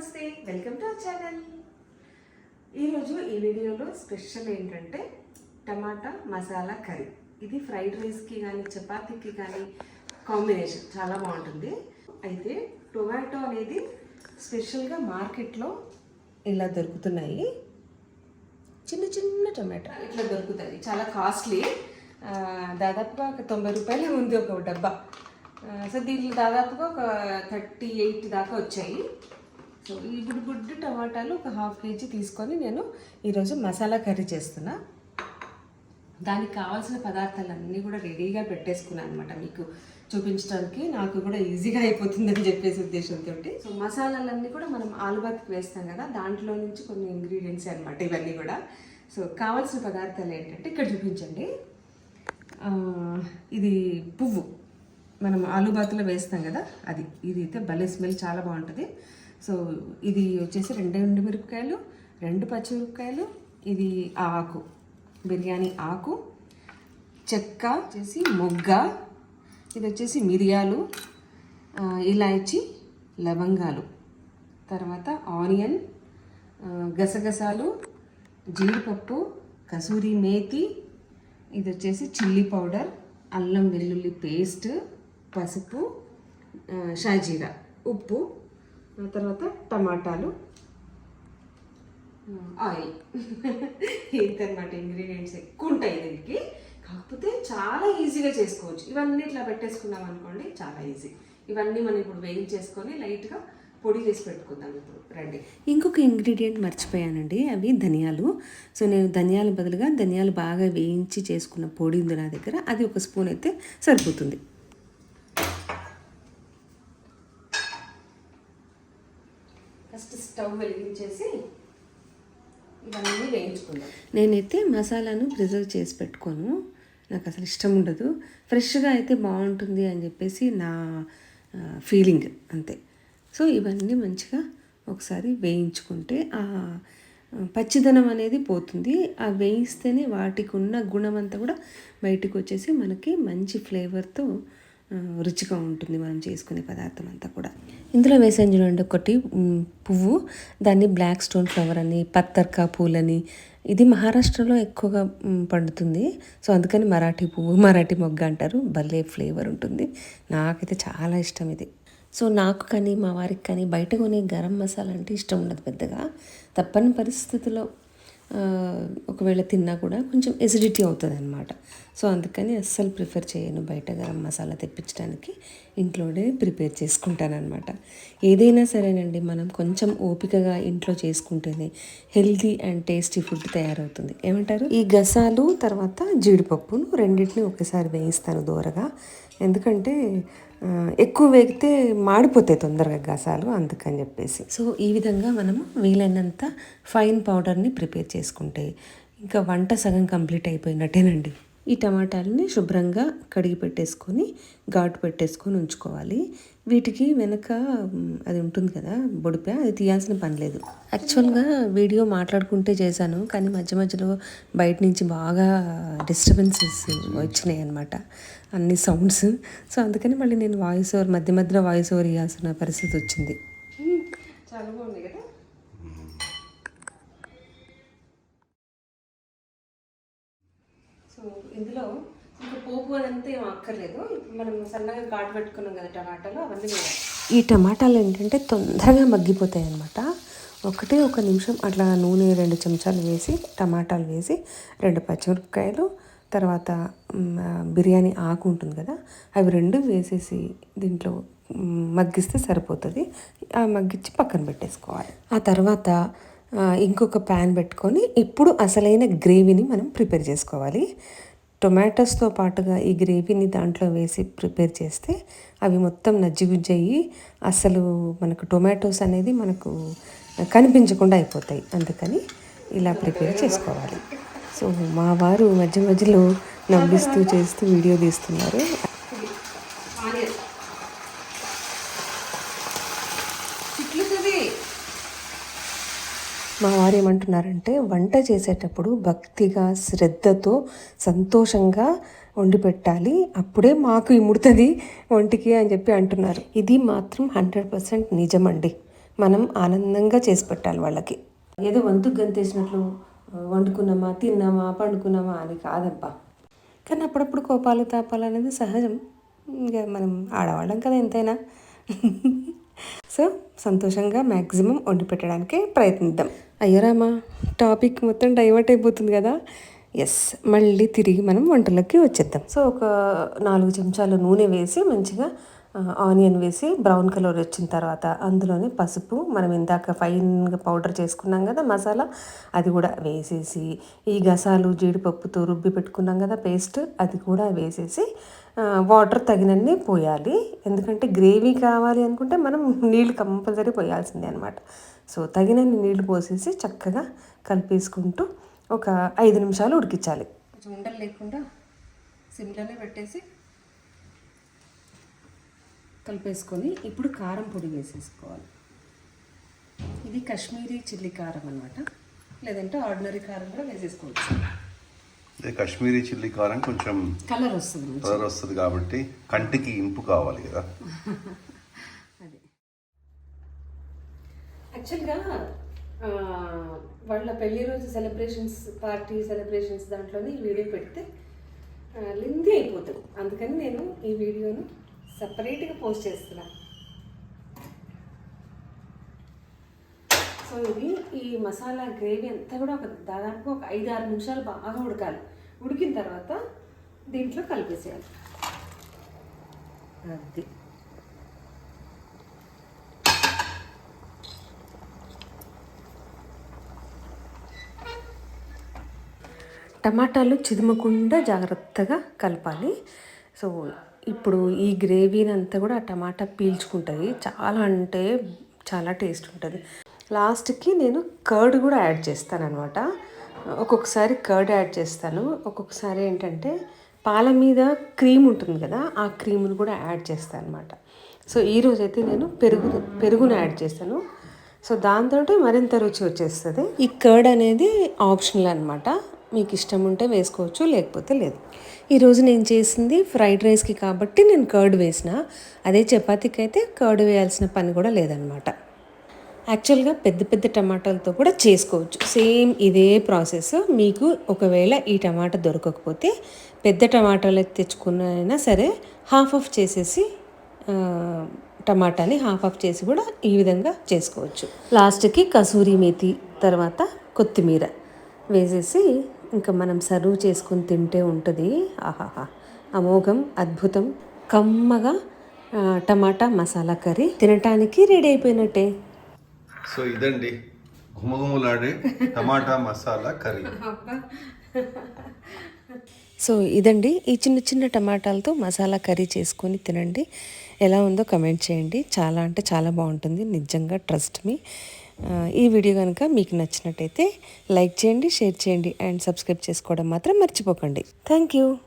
నమస్తే welcome to our channel. ఈరోజు ఈ వీడియోలో స్పెషల్ ఏంటంటే టమాటా మసాలా కర్రీ. ఇది ఫ్రైడ్ రైస్కి కానీ చపాతీకి కానీ కాంబినేషన్ చాలా బాగుంటుంది. అయితే టొమాటో అనేది స్పెషల్గా మార్కెట్లో ఇలా దొరుకుతున్నాయి. చిన్న చిన్న టొమాటో ఇట్లా దొరుకుతుంది చాలా కాస్ట్లీ. దాదాపుగా ఒక తొంభై రూపాయలే ఉంది ఒక డబ్బా. సో దీంట్లో దాదాపుగా ఒక థర్టీ ఎయిట్ దాకా వచ్చాయి. సో ఈ బుడ్డు టమాటాలు ఒక హాఫ్ కేజీ తీసుకొని నేను ఈరోజు మసాలా కర్రీ చేస్తున్నా. దానికి కావాల్సిన పదార్థాలన్నీ కూడా రెడీగా పెట్టేసుకున్నాను అనమాట మీకు చూపించడానికి నాకు కూడా ఈజీగా అయిపోతుందని చెప్పేసి ఉద్దేశంతో. సో మసాలాలన్నీ కూడా మనం ఆలుబాతికి వేస్తాం కదా దాంట్లో నుంచి కొన్ని ఇంగ్రీడియంట్స్ అనమాట ఇవన్నీ కూడా. సో కావాల్సిన పదార్థాలు ఏంటంటే ఇక్కడ చూపించండి. ఇది పువ్వు. మనం ఆలుబాతులో వేస్తాం కదా అది. ఇది అయితే భలే స్మెల్ చాలా బాగుంటుంది. సో ఇది వచ్చేసి రెండు ఎండు మిరపకాయలు రెండు పచ్చిమిరపకాయలు ఇది ఆకు బిర్యానీ ఆకు చెక్క వచ్చేసి మొగ్గ ఇది వచ్చేసి మిరియాలు ఇలాచి లవంగాలు. తర్వాత ఆనియన్ గసగసాలు జీడిపప్పు కసూరి మేతి ఇది వచ్చేసి చిల్లీ పౌడర్ అల్లం వెల్లుల్లి పేస్ట్ పసుపు షాజీరా ఉప్పు. ఆ తర్వాత టమాటాలు. ఆయిల్ ఇంతనమాట ఇంగ్రీడియంట్స్ ఎక్కువ ఉంటాయి దీనికి. కాకపోతే చాలా ఈజీగా చేసుకోవచ్చు. ఇవన్నీ ఇట్లా పెట్టేసుకున్నాం అనుకోండి చాలా ఈజీ ఇవన్నీ మనం ఇప్పుడు వేయించేసుకొని లైట్గా పొడి చేసి పెట్టుకుందాం ఇప్పుడు. రండి. ఇంకొక ఇంగ్రీడియంట్ మర్చిపోయానండి. అవి ధనియాలు. సో నేను ధనియాల బదులుగా ధనియాలు బాగా వేయించి చేసుకున్న పొడి ఉంది నా దగ్గర. అది ఒక స్పూన్ అయితే సరిపోతుంది. స్టవ్ వెలిగించేసి ఇవన్నీ వేయించుకుందాం. నేనైతే మసాలాను ప్రిజర్వ్ చేసి పెట్టుకోను. నాకు అసలు ఇష్టం ఉండదు. ఫ్రెష్గా అయితే బాగుంటుంది అని చెప్పేసి నా ఫీలింగ్ అంతే. సో ఇవన్నీ మంచిగా ఒకసారి వేయించుకుంటే ఆ పచ్చిదనం అనేది పోతుంది. ఆ వేయిస్తేనే వాటికి ఉన్న గుణం అంతా కూడా బయటకు వచ్చేసి మనకి మంచి ఫ్లేవర్తో రుచిగా ఉంటుంది మనం చేసుకునే పదార్థం అంతా కూడా. ఇందులో వేసాను చూడండి ఒకటి పువ్వు. దాన్ని బ్లాక్ స్టోన్ ఫ్లవర్ అని పత్తర్కా పూలని. ఇది మహారాష్ట్రలో ఎక్కువగా పండుతుంది. సో అందుకని మరాఠీ పువ్వు మరాఠీ మొగ్గ అంటారు. భలే ఫ్లేవర్ ఉంటుంది. నాకైతే చాలా ఇష్టం ఇది. సో నాకు కానీ మా వారికి కానీ బయట కొనే గరం మసాలా అంటే ఇష్టం ఉండదు పెద్దగా. తప్పని పరిస్థితుల్లో ఒకవేళ తిన్నా కూడా కొంచెం ఎసిడిటీ అవుతుంది అనమాట సో అందుకని అస్సలు ప్రిఫర్ చేయను బయట గరం మసాలా తెప్పించడానికి. ఇంట్లోనే ప్రిపేర్ చేసుకుంటాను ఏదైనా సరేనండి మనం కొంచెం ఓపికగా ఇంట్లో చేసుకుంటేనే హెల్దీ అండ్ టేస్టీ ఫుడ్ తయారవుతుంది. ఏమంటారు? ఈ గసాలు తర్వాత జీడిపప్పును రెండింటిని ఒకేసారి వేయిస్తాను దూరగా. ఎందుకంటే ఎక్కువ వేగితే మాడిపోతాయి తొందరగా గసాలు అందుకని చెప్పేసి. సో ఈ విధంగా మనము వీలైనంత ఫైన్ పౌడర్ని ప్రిపేర్ చేసుకుంటే ఇంకా వంట సగం కంప్లీట్ అయిపోయినట్టేనండి. ఈ టమాటాలని శుభ్రంగా కడిగి పెట్టేసుకొని ఘాటు పెట్టేసుకొని ఉంచుకోవాలి. వీటికి వెనక అది ఉంటుంది కదా బొడిప అది తీయాల్సిన పని లేదు. యాక్చువల్గా వీడియో మాట్లాడుకుంటే చేశాను కానీ మధ్య మధ్యలో బయట నుంచి బాగా డిస్టర్బెన్సెస్ వచ్చినాయి అనమాట అన్ని సౌండ్స్. సో అందుకని మళ్ళీ నేను వాయిస్ ఓవర్ మధ్య మధ్యలో వాయిస్ ఓవర్ ఇవ్వాల్సిన పరిస్థితి వచ్చింది. చాలా బాగుంది కదా? ఇందులో ఇంకా పోపు అదంతా ఏం అక్కర్లేదు. మనం సన్నగా ఘాటు పెట్టుకున్నాం కదా టమాటాలు అవన్నీ ఈ టమాటాలు ఏంటంటే తొందరగా మగ్గిపోతాయి అన్నమాట ఒకటే ఒక నిమిషం అట్లా నూనె రెండు చెంచాలు వేసి టమాటాలు వేసి రెండు పచ్చిమిరపకాయలు తర్వాత బిర్యానీ ఆకు ఉంటుంది కదా అవి రెండు వేసేసి దీంట్లో మగ్గిస్తే సరిపోతుంది. ఆ మగ్గించి పక్కన పెట్టేసుకోవాలి. ఆ తర్వాత ఇంకొక ప్యాన్ పెట్టుకొని ఇప్పుడు అసలైన గ్రేవీని మనం ప్రిపేర్ చేసుకోవాలి. టొమాటోస్తో పాటుగా ఈ గ్రేవీని దాంట్లో వేసి ప్రిపేర్ చేస్తే అవి మొత్తం నజ్జిగుజ్జయి అసలు మనకు టొమాటోస్ అనేది మనకు కనిపించకుండా అయిపోతాయి. అందుకని ఇలా ప్రిపేర్ చేసుకోవాలి. సో మా వారు మధ్య మధ్యలో నవ్విస్తూ చేస్తూ వీడియో తీస్తున్నారు ఆనియన్ చిట్లుతుంది మా వారు ఏమంటున్నారంటే వంట చేసేటప్పుడు భక్తిగా శ్రద్ధతో సంతోషంగా వండి పెట్టాలి. అప్పుడే మాకు ఇముడుతుంది ఒంటికి అని చెప్పి అంటున్నారు. ఇది మాత్రం హండ్రెడ్ పర్సెంట్ నిజమండి. మనం ఆనందంగా చేసి పెట్టాలి వాళ్ళకి. ఏదో వంతుకు గంతేసినట్లు వండుకున్నామా తిన్నామా పండుకున్నామా అని కాదబ్బా. కానీ అప్పుడప్పుడు కోపాలు తాపాలు అనేది సహజం. ఇంకా మనం ఆడవాళ్ళం కదా ఎంతైనా. సో సంతోషంగా మ్యాక్సిమం వండి పెట్టడానికి ప్రయత్నిద్దాం. అయ్యరామా టాపిక్ మొత్తం డైవర్ట్ అయిపోతుంది కదా. ఎస్ మళ్ళీ తిరిగి మనం వంటలోకి వచ్చేద్దాం. సో ఒక నాలుగు చెంచాలు నూనె వేసి మంచిగా ఆనియన్ వేసి బ్రౌన్ కలర్ వచ్చిన తర్వాత అందులోనే పసుపు మనం ఇందాక ఫైన్గా పౌడర్ చేసుకున్నాం కదా మసాలా అది కూడా వేసేసి ఈ గసాలు జీడిపప్పుతో రుబ్బి పెట్టుకున్నాం కదా పేస్ట్ అది కూడా వేసేసి వాటర్ తగినన్ని పోయాలి. ఎందుకంటే గ్రేవీ కావాలి అనుకుంటే మనం నీళ్ళు కంపల్సరీ పోయాల్సిందే అనమాట సో తగినన్ని నీళ్ళు పోసేసి చక్కగా కలిపేసుకుంటూ ఒక ఐదు నిమిషాలు ఉడికించాలి. ఉండలు లేకుండా సిమ్లోనే పెట్టేసి కలిపేసుకొని ఇప్పుడు కారం పొడి వేసేసుకోవాలి. ఇది కాశ్మీరీ చిల్లీ కారం అనమాట లేదంటే ఆర్డినరీ కారం కూడా వేసేసుకోవచ్చు. కాశ్మీరీ చిల్లీ కారం కొంచెం కలర్ వస్తుంది. కలర్ వస్తుంది కాబట్టి కంటికి ఇంపు కావాలి కదా. అది. యాక్చువల్గా వాళ్ళ పెళ్ళి రోజు సెలబ్రేషన్స్ పార్టీ సెలబ్రేషన్స్ దాంట్లోనే ఈ వీడియో పెడితే లింది అయిపోతుంది అందుకని నేను ఈ వీడియోను సపరేట్గా పోస్ట్ చేస్తున్నా. సో ఇది ఈ మసాలా గ్రేవీ అంతా కూడా ఒక దాదాపుగా ఒక ఐదు ఆరు నిమిషాలు బాగా ఉడకాలి. ఉడికిన తర్వాత దీంట్లో కలిపేసేయాలి. అది. టమాటాలు చిదుమకుండా జాగ్రత్తగా కలపాలి. సో ఇప్పుడు ఈ గ్రేవీని అంతా కూడా ఆ టమాటా పీల్చుకుంటుంది. చాలా అంటే చాలా టేస్ట్ ఉంటుంది. లాస్ట్కి నేను కర్డ్ కూడా యాడ్ చేస్తాను అనమాట ఒక్కొక్కసారి కర్డ్ యాడ్ చేస్తాను. ఒక్కొక్కసారి ఏంటంటే పాల మీద క్రీమ్ ఉంటుంది కదా ఆ క్రీమ్ని కూడా యాడ్ చేస్తాను అనమాట సో ఈరోజు అయితే నేను పెరుగు పెరుగును యాడ్ చేస్తాను. సో దాంతో మరింత రుచి వచ్చేస్తుంది. ఈ కర్డ్ అనేది ఆప్షనల్ అనమాట మీకు ఇష్టం ఉంటే వేసుకోవచ్చు లేకపోతే లేదు. ఈరోజు నేను చేసింది ఫ్రైడ్ రైస్కి కాబట్టి నేను కర్డ్ వేసిన. అదే చపాతీకి అయితే కర్డ్ వేయాల్సిన పని కూడా లేదనమాట. యాక్చువల్గా పెద్ద పెద్ద టమాటాలతో కూడా చేసుకోవచ్చు. సేమ్ ఇదే ప్రాసెస్. మీకు ఒకవేళ ఈ టమాటా దొరకకపోతే పెద్ద టమాటాలు తెచ్చుకున్న సరే హాఫ్ ఆఫ్ చేసేసి టమాటాని హాఫ్ ఆఫ్ చేసి కూడా ఈ విధంగా చేసుకోవచ్చు. లాస్ట్కి కసూరి మేతి తర్వాత కొత్తిమీర వేసేసి ఇంకా మనం సర్వ్ చేసుకుని తింటే ఉంటుంది. ఆహాహా. అమోఘం అద్భుతం కమ్మగా టమాటా మసాలా కర్రీ తినటానికి రెడీ అయిపోయినట్టే. సో ఇదండి టమాటా మసాలా కర్రీ. సో ఇదండి ఈ చిన్న చిన్న టమాటాలతో మసాలా కర్రీ చేసుకొని తినండి. ఎలా ఉందో కమెంట్ చేయండి. చాలా అంటే చాలా బాగుంటుంది. నిజంగా ట్రస్ట్ మీ ఈ వీడియో కనుక మీకు నచ్చినట్టయితే లైక్ చేయండి షేర్ చేయండి అండ్ సబ్స్క్రైబ్ చేసుకోవడం మాత్రం మర్చిపోకండి. Thank you.